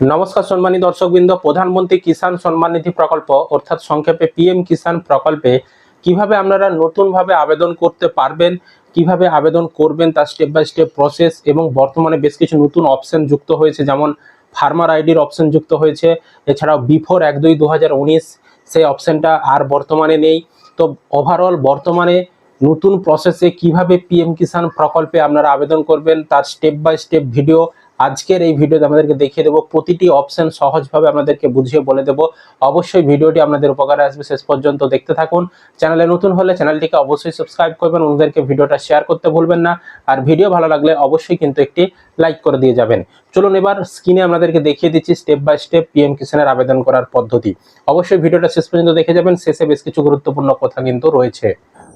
নমস্কার সম্মানী দর্শকবৃন্দ, প্রধানমন্ত্রী কিষাণ সম্মান নিধি প্রকল্প, অর্থাৎ সংক্ষেপে পিএম কিষাণ প্রকল্পে কীভাবে আপনারা নতুনভাবে আবেদন করতে পারবেন, কীভাবে আবেদন করবেন তার স্টেপ বাই স্টেপ প্রসেস এবং বর্তমানে বেশ কিছু নতুন অপশন যুক্ত হয়েছে, যেমন ফার্মার আইডির অপশন যুক্ত হয়েছে, এছাড়াও বিফোর এক দুই দু সেই অপশনটা আর বর্তমানে নেই। তো ওভারঅল বর্তমানে নতুন প্রসেসে কীভাবে পিএম কিষাণ প্রকল্পে আপনারা আবেদন করবেন, তার স্টেপ বাই স্টেপ ভিডিও আজকের এই ভিডিওতে আমাদেরকে দেখিয়ে দেবো প্রতিটি অপশন সহজভাবে আপনাদেরকে বুঝিয়ে বলে দেবো। অবশ্যই ভিডিওটি আপনাদের উপকারে আসবে। শেষ পর্যন্ত দেখতে থাকুন। চ্যানেলে নতুন হলে চ্যানেলটিকে অবশ্যই সাবস্ক্রাইব করবেন। অন্যদেরকে ভিডিওটা শেয়ার করতে ভুলবেন না। আর ভিডিও ভালো লাগলে অবশ্যই কিন্তু একটি লাইক করে দিয়ে যাবেন। চলুন এবার স্ক্রিনে আপনাদেরকে দেখিয়ে দিচ্ছি স্টেপ বাই স্টেপ পিএম কিষানের আবেদন করার পদ্ধতি। অবশ্যই ভিডিওটা শেষ পর্যন্ত দেখে যাবেন। শেষে বেশ কিছু গুরুত্বপূর্ণ কথা কিন্তু রয়েছে।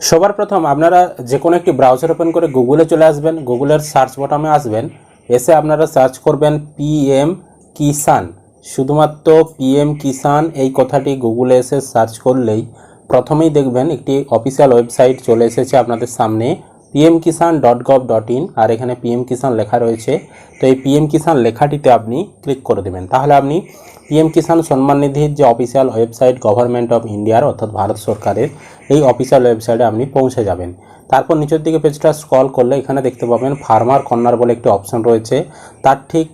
সবার প্রথম আপনারা যে কোনো একটি ব্রাউজার ওপেন করে গুগলে চলে আসবেন। গুগলের সার্চ বটমে আসবেন। এসে আপনারা সার্চ করবেন পিএম কিষান শুধুমাত্র পিএম কিষান এই কথাটি গুগলে এসে সার্চ করলেই প্রথমেই দেখবেন একটি অফিসিয়াল ওয়েবসাইট চলে এসেছে আপনাদের সামনে PM Kisan dot gov dot in আর এখানে পিএম কিষান লেখা রয়েছে। তো এই পিএম কিষান লেখাটিতে আপনি ক্লিক করে দেবেন। তাহলে আপনি পিএম কিষান সম্মান নিধির যে অফিসিয়াল ওয়েবসাইট গভর্নমেন্ট অফ ইন্ডিয়ার, অর্থাৎ ভারত সরকারের, এই অফিসিয়াল ওয়েবসাইটে আপনি পৌঁছে যাবেন। তারপর নিচের দিকে পেজটা স্ক্রল করলে এখানে দেখতে পাবেন ফার্মার কর্নার বলে একটি অপশন রয়েছে। তার ঠিক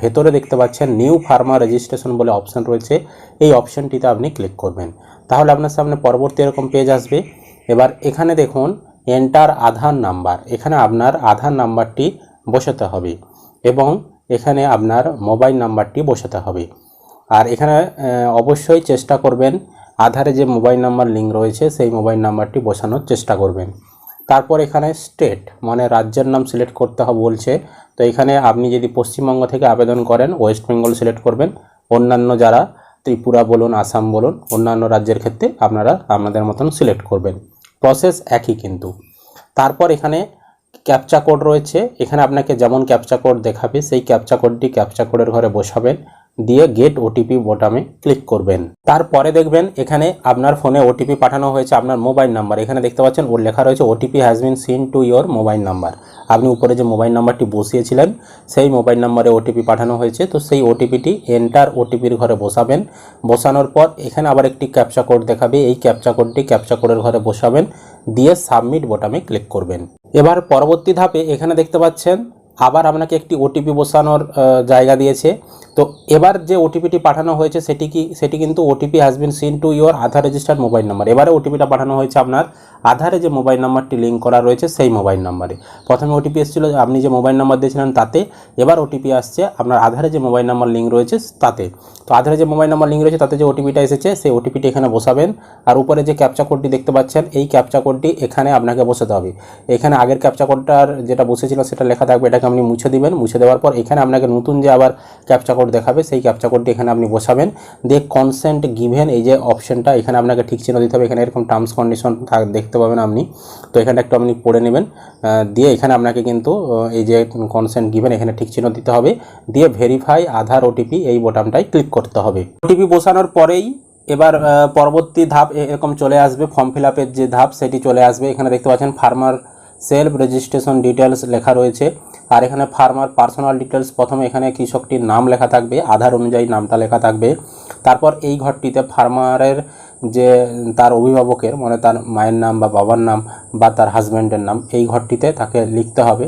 ভেতরে দেখতে পাচ্ছেন নিউ ফার্মার রেজিস্ট্রেশন বলে অপশন রয়েছে। এই অপশনটিতে আপনি ক্লিক করবেন। তাহলে আপনার সামনে পরবর্তী এরকম পেজ আসবে। এবার এখানে দেখুন, এন্টার আধার নাম্বার। এখানে আপনার আধার নাম্বারটি বসাতে হবে এবং এখানে আপনার মোবাইল নাম্বারটি বসাতে হবে। আর এখানে অবশ্যই চেষ্টা করবেন আধারে যে মোবাইল নাম্বার লিঙ্ক রয়েছে, সেই মোবাইল নাম্বারটি বসানোর চেষ্টা করবেন। তারপর এখানে স্টেট মানে রাজ্যের নাম সিলেক্ট করতে হবে বলছে। তো এখানে আপনি যদি পশ্চিমবঙ্গ থেকে আবেদন করেন, ওয়েস্ট বেঙ্গল সিলেক্ট করবেন। অন্যান্য যারা ত্রিপুরা বলুন, আসাম বলুন, অন্যান্য রাজ্যের ক্ষেত্রে আপনারা আপনাদের মতন সিলেক্ট করবেন। প্রসেস একই কিন্তু। তারপর এখানে ক্যাপচা কোড রয়েছে। এখানে আপনাকে যেমন ক্যাপচা কোড দেখাবে, সেই ক্যাপচা কোডটি ক্যাপচা কোডের ঘরে বসাবেন। দিয়ে গেট ওটিপি বোটামে ক্লিক করবেন। তারপরে দেখবেন এখানে আপনার ফোনে ওটিপি পাঠানো হয়েছে আপনার মোবাইল নাম্বার এখানে দেখতে পাচ্ছেন ওর লেখা রয়েছে OTP has been sent to your mobile number আপনি উপরে যে মোবাইল নাম্বারটি বসিয়েছিলেন, সেই মোবাইল নাম্বারে ওটিপি পাঠানো হয়েছে। তো সেই ওটিপিটি এন্টার ওটিপির ঘরে বসাবেন। বসানোর পর এখানে আবার একটি ক্যাপচা কোড দেখাবে। এই ক্যাপচা কোডটি ক্যাপচা কোডের ঘরে বসাবেন, দিয়ে সাবমিট বোটামে ক্লিক করবেন। এবার পরবর্তী ধাপে এখানে দেখতে পাচ্ছেন, আবার আপনাকে একটি ওটিপি বসানোর জায়গা দিয়েছে। তো এবার যে ওটিপিটি পাঠানো হয়েছে, সেটি কি, সেটি কিন্তু OTP has been sent to your Aadhaar registered mobile number এবারে ওটিপিটা পাঠানো হয়েছে আপনার আধারে যে মোবাইল নাম্বারটি লিঙ্ক করা রয়েছে, সেই মোবাইল নাম্বারে প্রথমে ওটিপি এসেছিল, আপনি যে মোবাইল নাম্বার দিয়েছিলেন তাতে, এবার ওটিপি আসছে আপনার আধারে যে মোবাইল নাম্বার লিঙ্ক রয়েছে, তাতে। তো আধারে যে মোবাইল নাম্বার লিঙ্ক রয়েছে, তাতে যে ওটিপিটা এসেছে, সেই ওটিপিটি এখানে বসাবেন। আর উপরে যে ক্যাপচা কোডটি দেখতে পাচ্ছেন, এই ক্যাপচা কোডটি এখানে আপনাকে বসাতে হবে। এখানে আগের ক্যাপচা কোডটার যেটা বসেছিল, সেটা লেখা থাকবে, এটাকে আপনি মুছে দিবেন। মুছে দেওয়ার পর এখানে আপনাকে নতুন যে আবার ক্যাপচা কোড দেখাবে, সেই ক্যাপচা কোডটি এখানে আপনি বসাবেন। দিয়ে কনসেন্ট গিভেন এই যে অপশনটা এখানে আপনাকে ঠিক চিহ্ন দিতে হবে। এখানে এরকম টার্মস কন্ডিশন দেখতে পাবেন আপনি। তো এখানে একটু আপনি পড়ে নেবেন। দিয়ে এখানে আপনাকে কিন্তু এই যে কনসেন্ট গিভেন এখানে ঠিক চিহ্ন দিতে হবে। দিয়ে ভেরিফাই আধার ওটিপি এই বোতামটাই ক্লিক করতে হবে। ওটিপি বসানোর পরেই এবার পরবর্তী ধাপ এরকম চলে আসবে। ফর্ম ফিল আপের যে ধাপ, সেটি চলে আসবে। এখানে দেখতে পাচ্ছেন ফার্মার সেলফ রেজিস্ট্রেশন ডিটেলস লেখা রয়েছে। আর এখানে ফার্মার পার্সোনাল ডিটেলস প্রথমে এখানে কৃষকটির নাম লেখা থাকবে, আধার অনুযায়ী নামটা লেখা থাকবে। তারপর এই ঘরটিতে ফার্মারের যে তার অভিভাবকের মানে তার মায়ের নাম বা বাবার নাম বা তার হাজব্যান্ডের নাম, এই ঘরটিতে তাকে লিখতে হবে।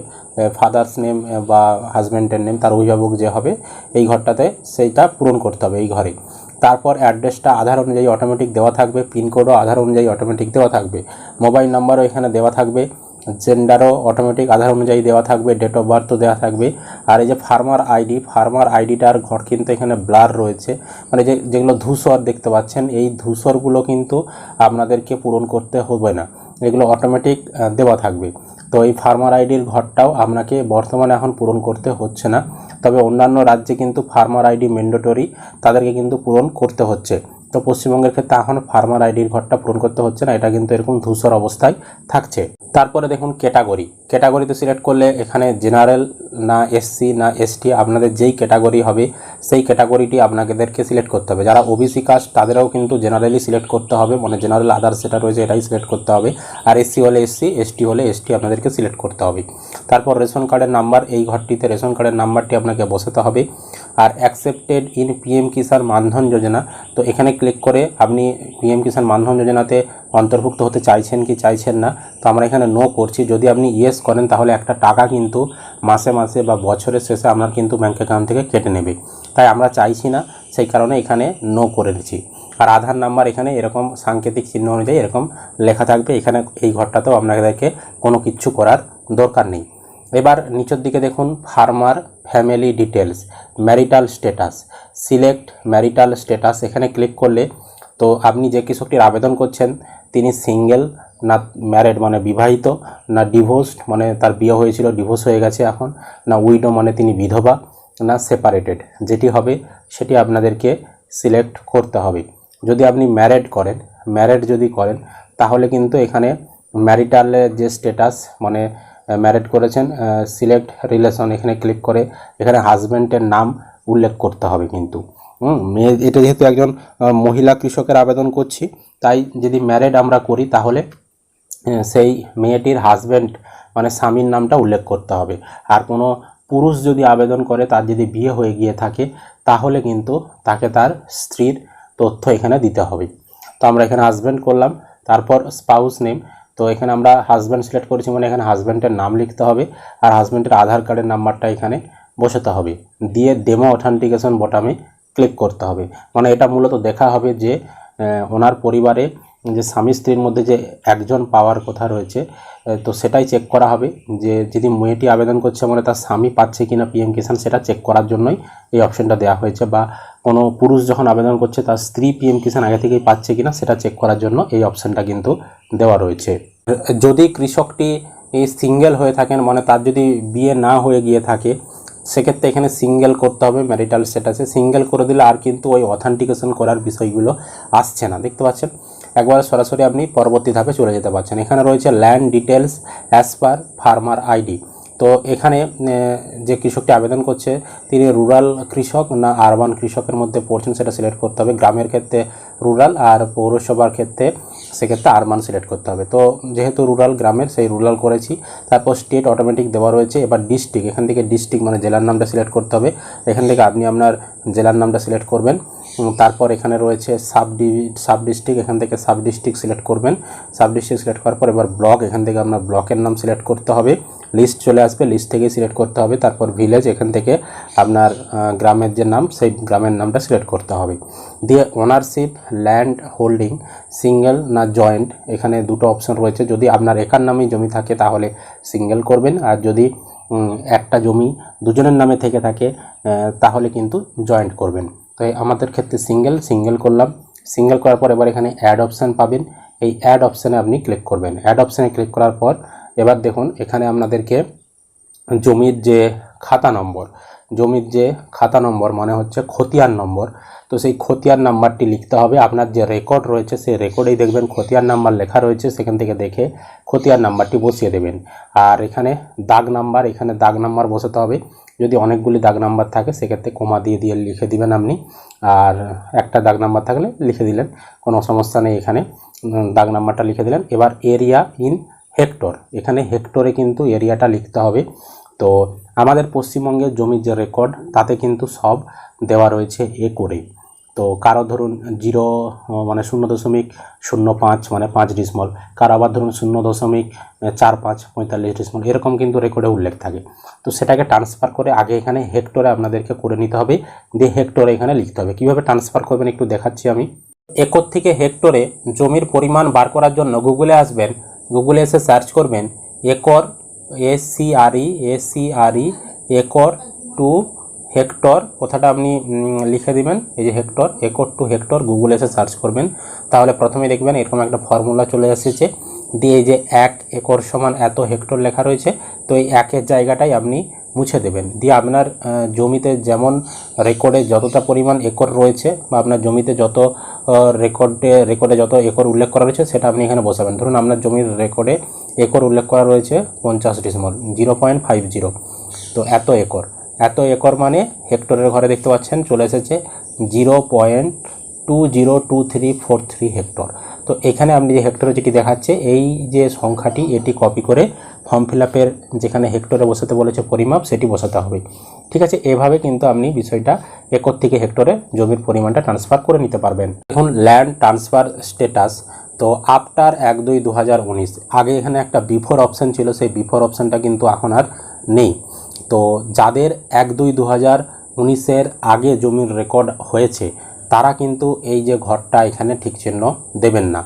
ফাদার্স নেম বা হাজব্যান্ডের নেম তার অভিভাবক যে হবে, এই ঘরটাতে সেইটা পূরণ করতে হবে এই ঘরে। তারপর অ্যাড্রেসটা আধার অনুযায়ী অটোমেটিক দেওয়া থাকবে, পিনকোডও আধার অনুযায়ী অটোমেটিক দেওয়া থাকবে। মোবাইল নাম্বারও এখানে দেওয়া থাকবে। জেন্ডারও অটোমেটিক আধার অনুযায়ী দেওয়া থাকবে ডেট অফ বার্থও দেওয়া থাকবে। আর এই যে ফার্মার আইডি ফার্মার আইডিটার ঘর কিন্তু এখানে ব্লার রয়েছে। মানে যে, যেগুলো ধূসর দেখতে পাচ্ছেন, এই ধূসরগুলো কিন্তু আপনাদেরকে পূরণ করতে হবে না। এগুলো অটোমেটিক দেওয়া থাকবে। তো এই ফার্মার আইডির ঘরটাও আপনাকে বর্তমানে এখন পূরণ করতে হচ্ছে না। তবে অন্যান্য রাজ্যে কিন্তু ফার্মার আইডি ম্যান্ডেটরি তাদেরকে কিন্তু পূরণ করতে হচ্ছে। তো পশ্চিমবঙ্গের ক্ষেত্রে এখন ফার্মার আইডির ঘরটা পূরণ করতে হচ্ছে না, এটা কিন্তু এরকম ধূসর অবস্থায় থাকছে। তারপরে দেখুন ক্যাটাগরি ক্যাটাগরিতে সিলেক্ট করলে এখানে জেনারেল না এসসি না এসটি আপনাদের যেই ক্যাটাগরি হবে, সেই ক্যাটাগরিটি আপনাদেরকে সিলেক্ট করতে হবে। যারা ওবিসি কাস্ট তাদেরও কিন্তু জেনারেলি সিলেক্ট করতে হবে মানে জেনারেল আদার্স যেটা রয়েছে এটাই সিলেক্ট করতে হবে। আর এসসি হলে এসসি এসটি হলে এসটি আপনাদেরকে সিলেক্ট করতে হবে। তারপর রেশন কার্ডের নাম্বার এই ঘরটিতে রেশন কার্ডের নাম্বারটি আপনাকে বসাতে হবে। আর accepted in PM Kisan Mandhan Yojana তো এখানে ক্লিক করে আপনি পিএম কিষাণ মানধন যোজনাতে অন্তর্ভুক্ত হতে চাইছেন কি চাইছেন না, তো আমরা এখানে নো করছি। যদি আপনি ইয়েস করেন, তাহলে একটা টাকা কিন্তু মাসে মাসে বা বছরের শেষে আপনার কিন্তু ব্যাঙ্ক অ্যাকাউন্ট থেকে কেটে নেবে। তাই আমরা চাইছি না, সেই কারণে এখানে নো করে নিচ্ছি আর আধার নাম্বার এখানে এরকম সাংকেতিক চিহ্ন অনুযায়ী এরকম লেখা থাকবে। এখানে এই ঘরটাতেও আপনাদেরকে কোনো কিছু করার দরকার নেই। এবার নিচের দিকে দেখুন farmer family details marital status select marital status এখানে ক্লিক করলে তো আপনি যে কৃষকটির আবেদন করছেন, তিনি সিঙ্গেল না ম্যারেড মানে বিবাহিত, না ডিভোর্সড মানে তার বিয়ে হয়েছিল ডিভোর্স হয়ে গেছে এখন, না উইডো মানে তিনি বিধবা, না সেপারেটেড যেটি হবে, সেটি আপনাদেরকে সিলেক্ট করতে হবে। যদি আপনি ম্যারেড করেন ম্যারেড যদি করেন, তাহলে কিন্তু এখানে ম্যারিটালের যে স্ট্যাটাস মানে ম্যারেড করেছেন সিলেক্ট রিলেশন এখানে ক্লিক করে এখানে হাজব্যান্ডের নাম উল্লেখ করতে হবে কিন্তু। মেয়ে, এটা যেহেতু একজন মহিলা কৃষকের আবেদন করছি, তাই যদি ম্যারেড আমরা করি তাহলে সেই মেয়েটির হাজব্যান্ড মানে স্বামীর নামটা উল্লেখ করতে হবে। আর কোনো পুরুষ যদি আবেদন করে, তার যদি বিয়ে হয়ে গিয়ে থাকে, তাহলে কিন্তু তাকে তার স্ত্রীর তথ্য এখানে দিতে হবে। তো আমরা এখানে হাজব্যান্ড করলাম, তারপর স্পাউস নেম তো এখানে আমরা হাজব্যান্ড সিলেক্ট করেছি মানে এখানে হাজব্যান্ডের নাম লিখতে হবে আর হাজব্যান্ডের আধার কার্ডের নাম্বারটা এখানে বসাতে হবে। দিয়ে ডেমো অথেন্টিকেশন বটামে ক্লিক করতে হবে। মানে এটা মূলত দেখা হবে যে ওনার পরিবারে যে স্বামী স্ত্রীর মধ্যে যে একজন পাওয়ার কথা রয়েছে তো সেটাই চেক করা হবে যে যদি মেয়েটি আবেদন করছে মানে তার স্বামী পাচ্ছে কিনা পিএম কিষাণ সেটা চেক করার জন্যই এই অপশনটা দেওয়া হয়েছে বা কোনো পুরুষ যখন আবেদন করছে তার স্ত্রী পিএম কিষাণ আগে থেকেই পাচ্ছে কিনা সেটা চেক করার জন্য এই অপশনটা কিন্তু দেওয়া রয়েছে। যদি কৃষকটি এই সিঙ্গেল হয়ে থাকেন মানে তার যদি বিয়ে না হয়ে গিয়ে থাকে, সেক্ষেত্রে এখানে সিঙ্গেল করতে হবে ম্যারিটাল স্ট্যাটাসে সিঙ্গেল করে দিলে আর কিন্তু ওই অথেন্টিকেশন করার বিষয়গুলো আসছে না। দেখতে পাচ্ছেন? একবার সরাসরি আপনি পরবর্তী ধাপে চলে যেতে পারছেন। এখানে রয়েছে land details as per farmer ID তো এখানে যে কৃষকটি আবেদন করছে, তিনি রুরাল কৃষক না আরবান কৃষকের মধ্যে পড়ছেন সেটা সিলেক্ট করতে হবে। গ্রামের ক্ষেত্রে রুরাল আর পৌরসভার ক্ষেত্রে সেক্ষেত্রে আরবান সিলেক্ট করতে হবে। তো যেহেতু রুরাল গ্রামের, সেই রুরাল করেছি। তারপর স্টেট অটোমেটিক দেওয়া রয়েছে। এবার ডিস্ট্রিক্ট এখান থেকে ডিস্ট্রিক্ট মানে জেলার নামটা সিলেক্ট করতে হবে। এখান থেকে আপনি আপনার জেলার নামটা সিলেক্ট করবেন। উম, তারপর এখানে রয়েছে সাব সাব ডিস্ট্রিক্ট এখান থেকে সাব ডিস্ট্রিক্ট সিলেক্ট করবেন। সাব ডিস্ট্রিক্ট সিলেক্ট করার পর এবার ব্লক এখান থেকে আপনার ব্লকের নাম সিলেক্ট করতে হবে। লিস্ট চলে আসবে লিস্ট থেকে সিলেক্ট করতে হবে। তারপর ভিলেজ এখান থেকে আপনার গ্রামের যে নাম সেই গ্রামের নামটা সিলেক্ট করতে হবে। দিয়ে ওনারশিপ ল্যান্ড হোল্ডিং সিঙ্গেল না জয়েন্ট এখানে দুটো অপশন রয়েছে। যদি আপনার একার নামেই জমি থাকে তাহলে সিঙ্গেল করবেন। আর যদি একটা জমি দুজনের নামে থেকে থাকে তাহলে কিন্তু জয়েন্ট করবেন। তো এই আমাদের ক্ষেত্রে সিঙ্গেল সিঙ্গেল করলাম। সিঙ্গেল করার পর এবার এখানে অ্যাড অপশান পাবেন। এই অ্যাড অপশানে আপনি ক্লিক করবেন। অ্যাড অপশানে ক্লিক করার পর এবার দেখুন, এখানে আপনাদেরকে জমির যে খাতা নম্বর, জমির যে খাতা নম্বর মানে হচ্ছে খতিয়ান নম্বর। তো সেই খতিয়ান নাম্বারটি লিখতে হবে। আপনার যে রেকর্ড রয়েছে সেই রেকর্ডেই দেখবেন। খতিয়ান নাম্বার লেখা রয়েছে, সেখান থেকে দেখে খতিয়ান নাম্বারটি বসিয়ে দেবেন। আর এখানে দাগ নাম্বার, এখানে দাগ নাম্বার বসাতে হবে। অনেকগুলি দাগ নাম্বার থাকে, সেক্ষেত্রে কোমা দিয়ে দিয়ে লিখে দিবেন আপনি। আর একটা দাগ নাম্বার থাকলে লিখে দিলেন, কোনো সমস্যা নেই এখানে। দাগ নাম্বারটা লিখে দিলেন। এবার এরিয়া ইন হেক্টর এখানে হেক্টরে কিন্তু এরিয়াটা লিখতে হবে। তো আমাদের পশ্চিমবঙ্গের জমির যে রেকর্ড তাতে কিন্তু সব দেওয়া রয়েছে এ করে। তো কারও ধরুন জিরো মানে শূন্য দশমিক শূন্য পাঁচ মানে পাঁচ ডিসমল কারও আবার ধরুন শূন্য দশমিক চার পাঁচ, পঁয়তাল্লিশ ডিসমল এরকম কিন্তু রেকর্ডে উল্লেখ থাকে। তো সেটাকে ট্রান্সফার করে আগে এখানে হেক্টরে আপনাদেরকে করে নিতে হবে। দিয়ে হেক্টরে এখানে লিখতে হবে। কীভাবে ট্রান্সফার করবেন একটু দেখাচ্ছি আমি। একর থেকে হেক্টরে জমির পরিমাণ বার করার জন্য গুগলে আসবেন। গুগলে এসে সার্চ করবেন। Acre S C R E C R E acre to hectare কথাটা আপনি লিখে দিবেন, এই যে হেক্টর একর টু হেক্টর গুগলে এসে সার্চ করবেন। তাহলে প্রথমে দেখবেন এরকম একটা ফর্মুলা চলে এসেছে। দিয়ে যে এক একর সমান এত হেক্টর লেখা রয়েছে, তো এই একের জায়গাটাই আপনি মুছে দেবেন। দিয়ে আপনার জমিতে যেমন রেকর্ডে যতটা পরিমাণ একর রয়েছে বা আপনার জমিতে যত রেকর্ডে রেকর্ডে যত একর উল্লেখ করা রয়েছে, সেটা আপনি এখানে বসাবেন। ধরুন আপনার জমির রেকর্ডে একর উল্লেখ করা রয়েছে পঞ্চাশ December zero point five zero তো এত একর। এত একর মানে হেক্টরের ঘরে দেখতে পাচ্ছেন, চলে এসেছে zero point two zero two three four three hectare. তো এখানে আপনি যে হেক্টরে যেটি দেখাচ্ছে, এই যে সংখ্যাটি, এটি কপি করে ফর্ম ফিল যেখানে হেক্টরে বসাতে বলেছে পরিমাপ, সেটি বসাতে হবে। ঠিক আছে, এভাবে কিন্তু আপনি বিষয়টা একর থেকে হেক্টরে জমির পরিমাণটা ট্রান্সফার করে নিতে পারবেন। এখন ল্যান্ড ট্রান্সফার স্ট্যাটাস তো আফটার এক দুই দু আগে এখানে একটা বিফোর অপশান ছিল, সেই বিফোর অপশানটা কিন্তু এখন আর নেই। তো যাদের এক দুই দু হাজার উনিশের আগে জমির রেকর্ড হয়েছে, তারা কিন্তু এই যে ঘরটা এখানে ঠিক চিহ্ন দেবেন না।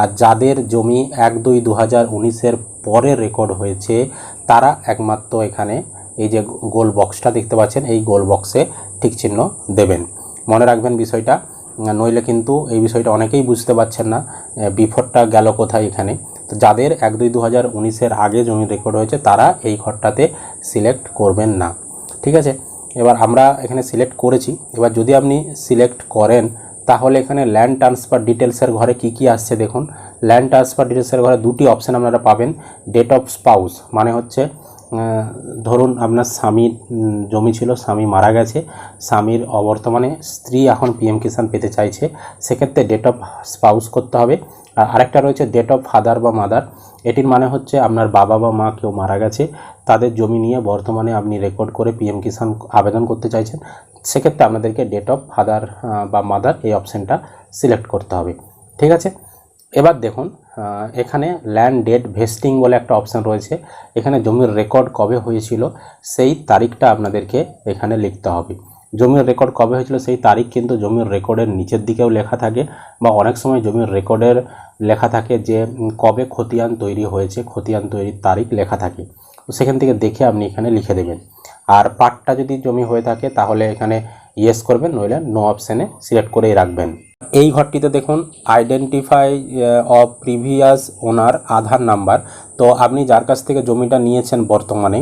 আর যাদের জমি এক দুই দু হাজার উনিশের পরে রেকর্ড হয়েছে, তারা একমাত্র এখানে এই যে গোল বক্সটা দেখতে পাচ্ছেন, এই গোল বক্সে ঠিক চিহ্ন দেবেন। মনে রাখবেন বিষয়টা, নইলে কিন্তু এই বিষয়টা অনেকেই বুঝতে পারছেন না বিফোরটা গেল কোথায় এখানে। তো যাদের এক দুই দু হাজার উনিশের আগে জমি রেকর্ড হয়েছে, তারা এই ঘরটাতে সিলেক্ট করবেন না। ঠিক আছে? এবার আমরা এখানে সিলেক্ট করেছি। এবার যদি আপনি সিলেক্ট করেন, তাহলে এখানে ল্যান্ড ট্রান্সফার ডিটেলসের ঘরে কি কি আসছে দেখুন। ল্যান্ড ট্রান্সফার ডিটেলসের ঘরে দুটি অপশান আপনারা পাবেন। ডেট অফ স্পাউস মানে হচ্ছে ধরুন আপনার স্বামীর জমি ছিল, স্বামী মারা গেছে, স্বামীর অবর্তমানে স্ত্রী এখন পিএম কিষাণ পেতে চাইছে, সেক্ষেত্রে ডেট অফ স্পাউস করতে হবে। আর আরেকটা রয়েছে ডেট অফ ফাদার বা মাদার এটির মানে হচ্ছে আপনার বাবা বা মা কেউ মারা গেছে, তাদের জমি নিয়ে বর্তমানে আপনি রেকর্ড করে পিএম কিষাণ আবেদন করতে চাইছেন, সেক্ষেত্রে আপনাদেরকে ডেট অফ ফাদার বা মাদার এই অপশানটা সিলেক্ট করতে হবে। ঠিক আছে? এবার দেখুন এখানে ল্যান্ড ডেট ভেস্টিং বলে একটা অপশান রয়েছে। এখানে জমির রেকর্ড কবে হয়েছিল, সেই তারিখটা আপনাদেরকে এখানে লিখতে হবে। জমির রেকর্ড কবে হয়েছিল, সেই তারিখ কিন্তু জমির রেকর্ডের নিচের দিকেও লেখা থাকে বা অনেক সময় জমির রেকর্ডের লেখা থাকে যে কবে খতিয়ান তৈরি হয়েছে, খতিয়ান তৈরির তারিখ লেখা থাকে। তো সেখান থেকে দেখে আপনি এখানে লিখে দেবেন। আর পাটটা যদি জমি হয়ে থাকে, তাহলে এখানে ইয়েস করবেন, নইলে নো অপশানে সিলেক্ট করেই রাখবেন। এই ঘরটিতে দেখুন identify of previous owner Aadhaar number. তো আপনি যার কাছ থেকে জমিটা নিয়েছেন বর্তমানে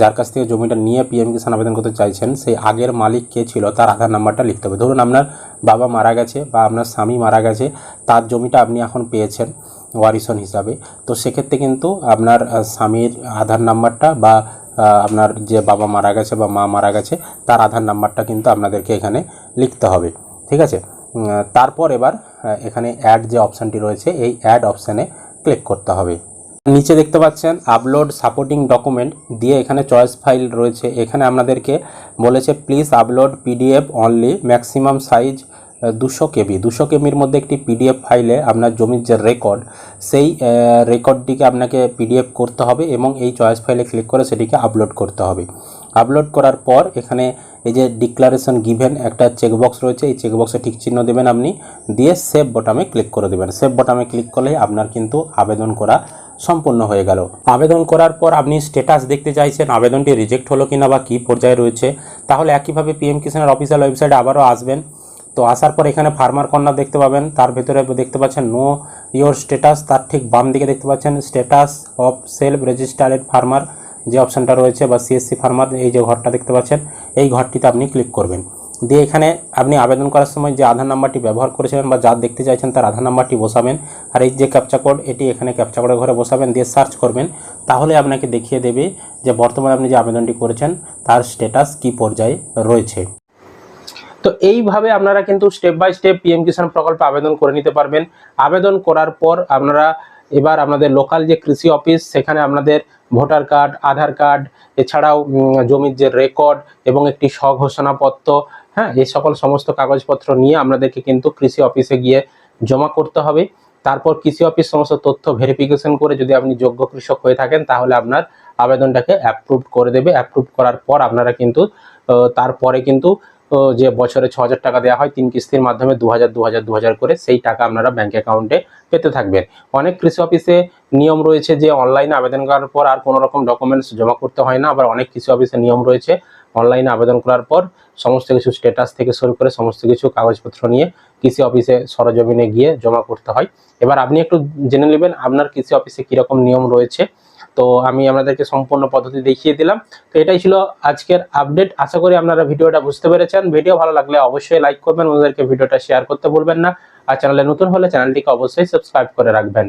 যার কাছ থেকে জমিটা নিয়ে পিএম কিষাণ আবেদন করতে চাইছেন, সেই আগের মালিক কে ছিল, তার আধার নাম্বারটা লিখতে হবে। ধরুন আপনার বাবা মারা গেছে বা আপনার স্বামী মারা গেছে, তার জমিটা আপনি এখন পেয়েছেন ওয়ারিশন হিসাবে। তো সেক্ষেত্রে কিন্তু আপনার স্বামীর আধার নাম্বারটা বা আপনার যে বাবা মারা গেছে বা মা মারা গেছে, তার আধার নাম্বারটা কিন্তু আপনাদেরকে এখানে লিখতে হবে। ঠিক আছে? তারপর এবার এখানে অ্যাড যে অপশানটি রয়েছে, এই অ্যাড অপশানে ক্লিক করতে হবে। নিচে দেখতে পাচ্ছেন আপলোড সাপোর্টিং ডকুমেন্ট দিয়ে এখানে চয়েস ফাইল রয়েছে। এখানে আপনাদেরকে বলেছে please upload PDF only maximum size দুশো কেবি। দুশো কেবির মধ্যে একটি পিডিএফ ফাইলে আপনার জমির যে রেকর্ড সেই রেকর্ডটিকে আপনাকে পিডিএফ করতে হবে এবং এই চয়েস ফাইলে ক্লিক করে সেটিকে আপলোড করতে হবে। আপলোড করার পর এখানে এই যে ডিক্লারেশন গিভেন একটা চেকবক্স রয়েছে, এই চেকবক্সে ঠিক চিহ্ন দেবেন আপনি। দিয়ে সেভ বটামে ক্লিক করে দেবেন। সেভ বটামে ক্লিক করলে আপনার কিন্তু আবেদন করা সম্পূর্ণ হয়ে গেল। আবেদন করার পর আপনি স্ট্যাটাস দেখতে চাইছেন, আবেদনটি রিজেক্ট হলো কিনা বা কী পর্যায়ে রয়েছে, তাহলে একইভাবে পিএম কিষানের অফিসিয়াল ওয়েবসাইটে আবারও আসবেন। তো আসার পর এখানে ফার্মার কর্নার দেখতে পাবেন। তার ভেতরে দেখতে পাচ্ছেন নো ইওর স্ট্যাটাস তার ঠিক বাম দিকে দেখতে পাচ্ছেন status of self registered farmer যে অপশানটা রয়েছে বা সিএসসি ফার্মার এই যে ঘরটা দেখতে পাচ্ছেন, এই ঘরটিতে আপনি ক্লিক করবেন। দিয়ে এখানে আপনি আবেদন করার সময় যে আধার নাম্বারটি ব্যবহার করেছিলেন বা যা দেখতে চাইছেন তার আধার নাম্বারটি বসাবেন। আর এই যে ক্যাপচা কোড এটি এখানে ক্যাপচা কোডের ঘরে বসাবেন, দিয়ে সার্চ করবেন। তাহলে আপনাকে দেখিয়ে দেবে যে বর্তমানে আপনি যে আবেদনটি করেছেন, তার স্ট্যাটাস কী পর্যায়ে রয়েছে। তো এইভাবে আপনারা কিন্তু step by step PM Kisan প্রকল্পে আবেদন করে নিতে পারবেন। আবেদন করার পর আপনারা এবার আপনাদের লোকাল যে কৃষি অফিস সেখানে আপনাদের ভোটার কার্ড, আধার কার্ড, এছাড়াও জমির যে রেকর্ড এবং একটি স্বঘোষণাপত্র হ্যাঁ এই সকল সমস্ত কাগজপত্র নিয়ে আপনাদেরকে কিন্তু কৃষি অফিসে গিয়ে জমা করতে হবে। তারপর কৃষি অফিস সমস্ত তথ্য ভেরিফিকেশন করে যদি আপনি যোগ্য কৃষক হয়ে থাকেন, তাহলে আপনার আবেদনটাকে অ্যাপ্রুভ করে দেবে। অ্যাপ্রুভ করার পর আপনারা কিন্তু তারপরে কিন্তু যে বছরে ছ হাজার টাকা দেওয়া হয় তিন কিস্তির মাধ্যমে দু হাজার দু হাজার দু হাজার করে সেই টাকা আপনারা ব্যাঙ্ক অ্যাকাউন্টে পেতে থাকবেন। অনেক কৃষি অফিসে নিয়ম রয়েছে যে অনলাইনে আবেদন করার পর আর কোনো রকম ডকুমেন্টস জমা করতে হয় না, আবার অনেক কৃষি অফিসে নিয়ম রয়েছে অনলাইনে আবেদন করার পর সমস্ত কিছু স্ট্যাটাস থেকে শুরু করে সমস্ত কিছু কাগজপত্র নিয়ে কৃষি অফিসে সরজমিনে গিয়ে জমা করতে হয়। এবার আপনি একটু জেনে নেবেন আপনার কৃষি অফিসে কীরকম নিয়ম রয়েছে। তো আমি আপনাদেরকে সম্পূর্ণ পদ্ধতি দেখিয়ে দিলাম। তো এটাই ছিল আজকের আপডেট আশা করি আপনারা ভিডিওটা বুঝতে পেরেছেন। ভিডিও ভালো লাগলে অবশ্যই লাইক করবেন ওদেরকে ভিডিওটা শেয়ার করতে বলবেন না। আর চ্যানেলে নতুন হলে চ্যানেলটিকে অবশ্যই সাবস্ক্রাইব করে রাখবেন।